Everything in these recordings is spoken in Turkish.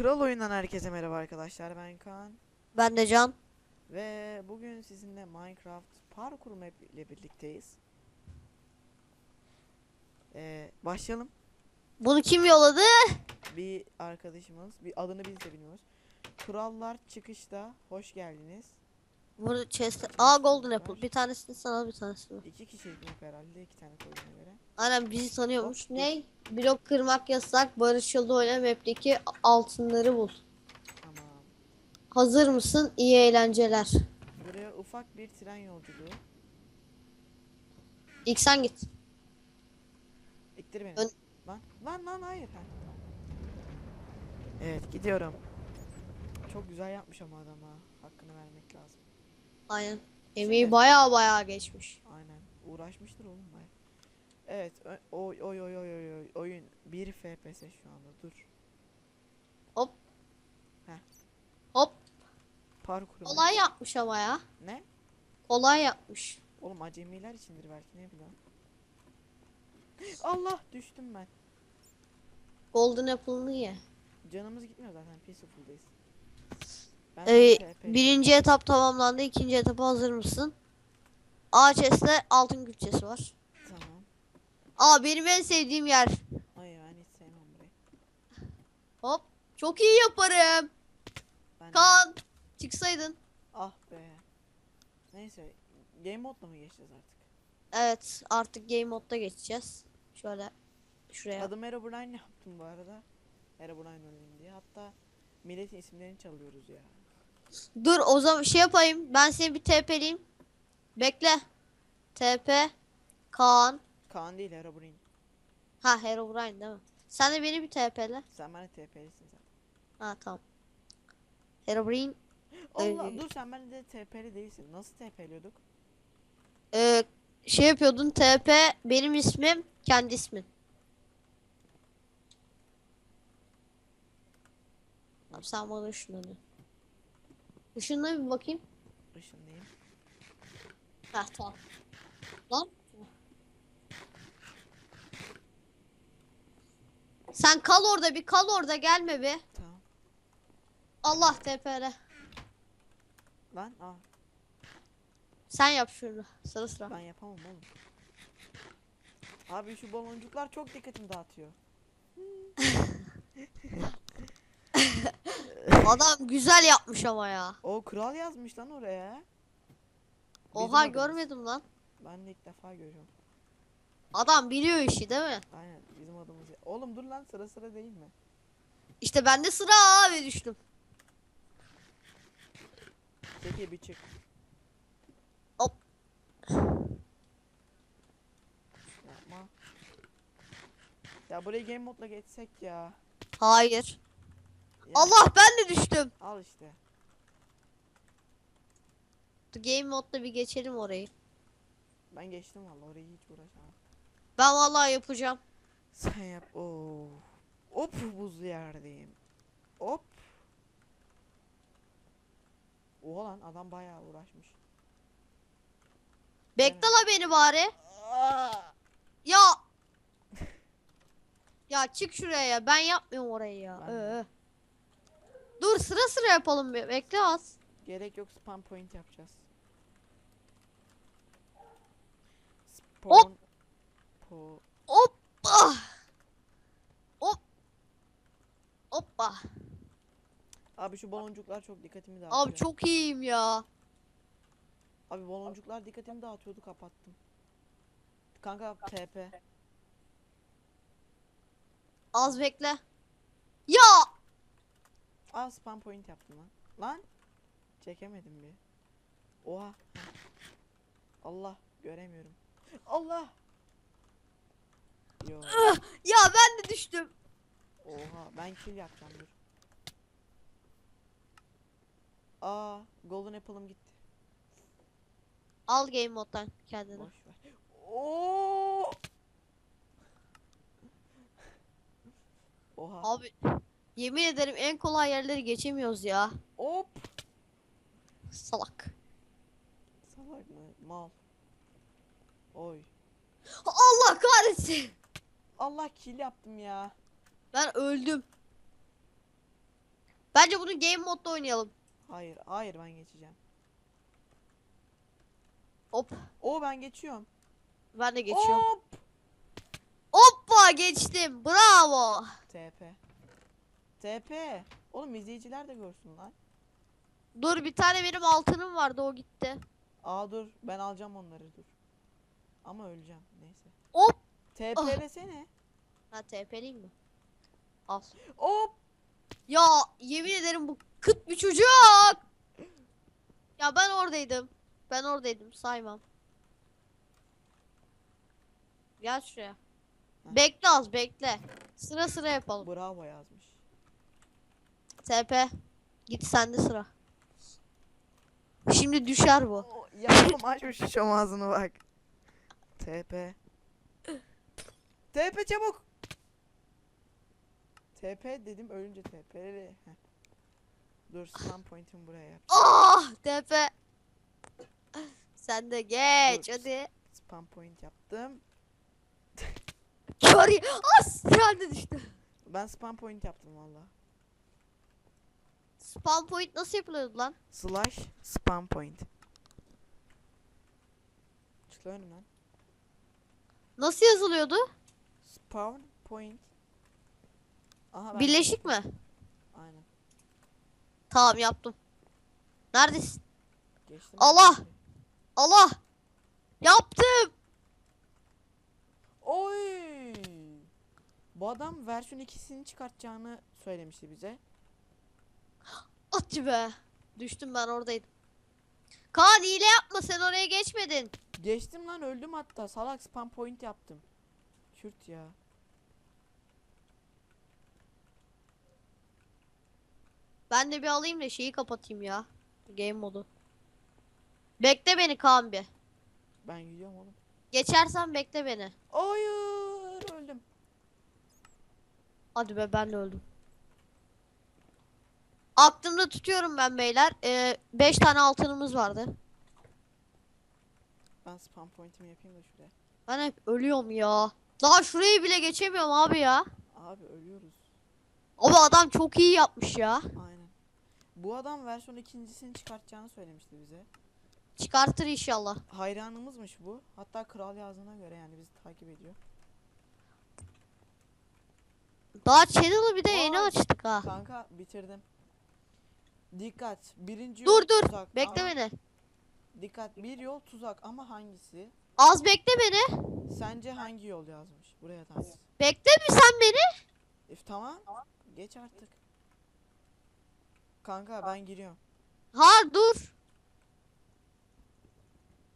Kral Oyundan herkese merhaba arkadaşlar ben Kaan Ben de Can. ve bugün sizinle Minecraft parkur map ile birlikteyiz. Ee, başlayalım. Bunu kim yolladı? Bir arkadaşımız, bir adını biz de bilmiyoruz. Kurallar çıkışta hoş geldiniz. Burada chest. Aa golden apple. Bir tanesini sana bir tanesini. İki kişilik herhalde iki tane koyduğuna göre. Aynen bizi tanıyormuş. Ne? Blok kırmak yasak. Barış Yılda oyna map'teki altınları bul. Tamam. Hazır mısın? İyi eğlenceler. Buraya ufak bir tren yolculuğu. İlk sen git. İttir beni. Ön- Lan lan lan hayır. Ha. Evet gidiyorum. Çok güzel yapmış ama adam ha. Hakkını vermek lazım. Aynen. Emeği baya baya geçmiş. Aynen. Uğraşmıştır oğlum baya. Evet. oy oy oy oy oy. Oyun 1 FPS şu anda. Dur. Hop. Heh. Hop. Parkur. Kolay yapmış ama ya. Ne? Kolay yapmış. Oğlum acemiler içindir belki ne bileyim. Allah düştüm ben. Golden apple'ını ye. Canımız gitmiyor zaten. Peaceful'dayız. Ee, birinci etap tamamlandı. İkinci etapa hazır mısın? A chest'te altın güççesi var. Tamam. Aa benim en sevdiğim yer. Ay ben hiç sevmem burayı. Hop. Çok iyi yaparım. Ben Kaan. Çıksaydın. Ah be. Neyse. Game modla mı geçeceğiz artık? Evet artık game modda geçeceğiz. Şöyle şuraya. Adım Herobrine yaptım bu arada. Herobrine olayım diye. Hatta milletin isimlerini çalıyoruz ya. Dur o zaman şey yapayım. Ben seni bir TP'leyeyim. Bekle. TP. Kaan. Kaan değil Herobrine. Ha Herobrine değil mi? Sen de beni bir TP'le. Sen bana TP'lisin zaten. Ha tamam. Herobrine. Allah Ee, dur sen bende de TP'li değilsin. Nasıl TP'liyorduk? Ee, şey yapıyordun TP benim ismim kendi ismin. Sen bana ışınlanı. Işınla bir bakayım. Işınlayayım. Ha tamam. Lan. Sen kal orada bir kal orada gelme bir. Tamam. Allah TP'le. Lan ah Sen yap şunu sıra sıra. ben yapamam oğlum. Abi şu baloncuklar çok dikkatimi dağıtıyor. Adam güzel yapmış ama ya. O kral yazmış lan oraya. Bizim Oha adımız. görmedim lan. Ben de ilk defa görüyorum. Adam biliyor işi değil mi? Aynen bizim adımız. Oğlum dur lan sıra sıra değil mi? İşte bende sıra abi düştüm. Peki bir çık. Hop. Yapma. Ya burayı game modla geçsek ya. Hayır. Allah ben de düştüm. Al işte. Dur, Game modda bir geçelim orayı. Ben geçtim valla orayı hiç uğraşamam. Ben vallahi yapacağım. Sen yap. Oo. Hop buzlu yerdeyim. Hop. Oha lan adam bayağı uğraşmış. Bekle la beni bari. Ya. Ya çık şuraya ya. Ben yapmıyorum orayı ya. Ben de. Ee. Dur sıra sıra yapalım bir. Bekle az. Gerek yok spam point yapacağız. Hop! Spawn po Hoppa. Hop. Hoppa. Abi şu baloncuklar çok dikkatimi dağıtıyor. Abi çok iyiyim ya. Abi baloncuklar dikkatimi dağıtıyordu kapattım. Kanka TP. Az bekle. Aa spam point yaptım lan. Lan. Çekemedim bir. Oha. Allah göremiyorum. Allah. Yo. Ya ben de düştüm. Oha ben kill yapacağım dur. Aa golden apple'ım gitti. Al game moddan kendini. Boş ver. Oo. Oha. Abi yemin ederim en kolay yerleri geçemiyoruz ya. Hop. Salak. Salak mı? Mal. Oy. Allah kahretsin. Allah kill yaptım ya. Ben öldüm. Bence bunu game modda oynayalım. Hayır, hayır ben geçeceğim. Hop. O ben geçiyorum. Ben de geçiyorum. Hop. Hoppa geçtim. Bravo. TP. TP. Oğlum izleyiciler de görsün lan. Dur bir tane benim altınım vardı o gitti. Aa dur ben alacağım onları dur. Ama öleceğim neyse. Hop. TP'lesene. Ha TP'liyim mi? Al. Hop. Ya yemin ederim bu kıt bir çocuk. Ya ben oradaydım. Ben oradaydım saymam. Gel şuraya. Heh. Bekle az bekle. Sıra sıra yapalım. Bravo yazmış. TP. Git sende sıra. Şimdi düşer bu. Oo, Ya oğlum açmış şu şom ağzını bak. TP. TP çabuk. TP dedim ölünce TP. Dur spam point'imi buraya yap. Ah TP. Sen de geç Dur. hadi. Spam point yaptım. Kör. As sen de düştü. Ben spam point yaptım valla. Spawn point nasıl yapılıyordu lan? Slash spam point. Çık lan önümden. Nasıl yazılıyordu? Spawn point. Aha ben Birleşik mi? Aynen. Tamam yaptım. Neredesin? Geçtim. Allah! Allah! Yaptım. Oy! Bu adam versiyon 2'sini çıkartacağını söylemişti bize. Atçı be. Düştüm ben oradaydım. Kaan hile yapma sen oraya geçmedin. Geçtim lan öldüm hatta. Salak spam point yaptım. Kürt ya. Ben de bir alayım da şeyi kapatayım ya. Game modu. Bekle beni Kaan bir. Ben gidiyorum oğlum. Geçersen bekle beni. Hayır öldüm. Hadi be ben de öldüm. Aklımda tutuyorum ben beyler. 5 tane altınımız vardı. Ben spam point'imi yapayım da şuraya. Ben hep ölüyorum ya. Daha şurayı bile geçemiyorum abi ya. Abi ölüyoruz. Abi adam çok iyi yapmış ya. Aynen. Bu adam versiyon ikincisini çıkartacağını söylemişti bize. Çıkartır inşallah. Hayranımızmış bu. Hatta kral yazdığına göre yani bizi takip ediyor. Daha channel'ı bir de yeni Vay. açtık ha. Kanka bitirdim. Dikkat. Birinci Dur yol dur. tuzak Bekle ama- beni. Dikkat. Bir yol tuzak ama hangisi? Az bekle beni. Sence hangi yol yazmış? Buraya tanış. Bekle mi sen beni? Üf tamam. Geç artık. Kanka ben giriyorum. Ha dur.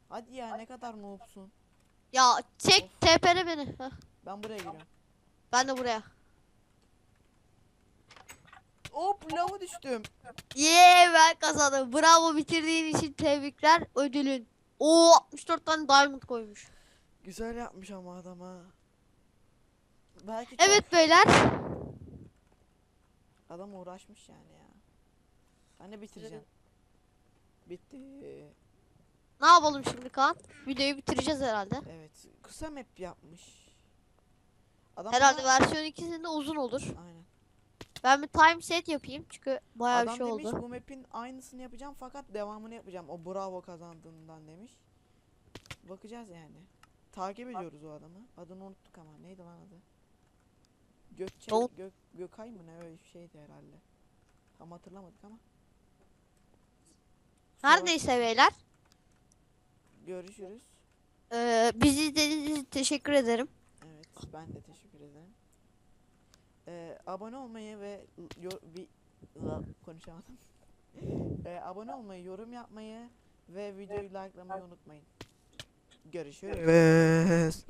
Hadi ya ne kadar noobsun. Ya çek TP'le beni. Heh, Ben buraya giriyorum. ben de buraya. Hop lava düştüm. Yee ben kazandım. Bravo bitirdiğin için tebrikler. Ödülün. Oo 64 tane diamond koymuş. Güzel yapmış ama adam ha. Belki çok- Evet beyler. adam uğraşmış yani ya. Ben de bitireceğim. Bitti. Ne yapalım şimdi Kaan? Videoyu bitireceğiz herhalde. Evet. Kısa map yapmış. Adam Herhalde versiyon ikisinde uzun olur. Aynen. Ben bir time set yapayım çünkü bayağı Adam bir şey demiş oldu. bu map'in aynısını yapacağım fakat devamını yapacağım. O bravo kazandığından demiş. Bakacağız yani. Takip ediyoruz o adamı. Adını unuttuk ama. Neydi lan adı? Gökçe, Davut. Gök, Gökay mı ne öyle bir şeydi herhalde. Tam hatırlamadık ama. Neyse beyler. Görüşürüz. Ee, bizi izlediğiniz için teşekkür ederim. Evet ben de teşekkür ederim. Ee, abone olmayı ve La, konuşamadım. Ee, abone olmayı, yorum yapmayı ve videoyu likelamayı unutmayın. Görüşürüz.